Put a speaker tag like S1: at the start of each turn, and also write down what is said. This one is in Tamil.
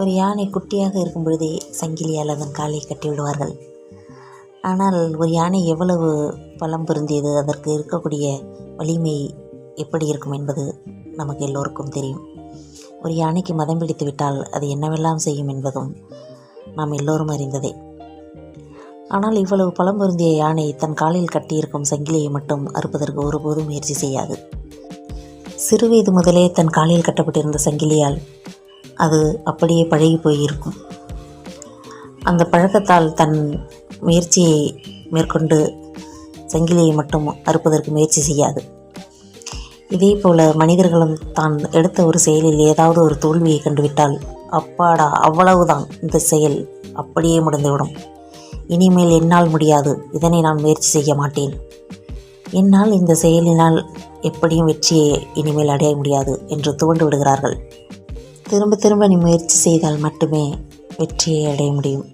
S1: ஒரு யானை குட்டியாக இருக்கும் பொழுதே சங்கிலியால் அதன் காலை கட்டி விடுவார்கள். ஆனால் ஒரு யானை எவ்வளவு பலம் பொருந்தியது அதற்கு இருக்கக்கூடிய வலிமை எப்படி இருக்கும் என்பது நமக்கு எல்லோருக்கும் தெரியும். ஒரு யானைக்கு மதம் பிடித்து விட்டால் அது என்னவெல்லாம் செய்யும் என்பதும் நாம் எல்லோரும் அறிந்ததே. ஆனால் இவ்வளவு பலம் பொருந்திய யானை தன் காலில் கட்டியிருக்கும் சங்கிலியை மட்டும் அறுப்பதற்கு ஒருபோதும் முயற்சி செய்யாது. சிறுவயது முதலே தன் காலில் கட்டப்பட்டிருந்த சங்கிலியால் அது அப்படியே பழகி போயிருக்கும். அந்த பழக்கத்தால் தன் முயற்சியை மேற்கொண்டு சங்கிலியை மட்டும் அறுப்பதற்கு முயற்சி செய்யாது. இதே போல் மனிதர்களும் தான் எடுத்த ஒரு செயலில் ஏதாவது ஒரு தோல்வியை கண்டுவிட்டால் அப்பாடா அவ்வளவுதான். இந்த செயல் அப்படியே முடிந்துவிடும். இனிமேல் என்னால் முடியாது. இதனை நான் முயற்சி செய்ய மாட்டேன். என்னால் இந்த செயலினால் எப்படியும் வெற்றியை இனிமேல் அடைய முடியாது என்று துவண்டு விடுகிறார்கள். திரும்ப திரும்ப நீ முயற்சி செய்தால் மட்டுமே வெற்றியை அடைய முடியும்.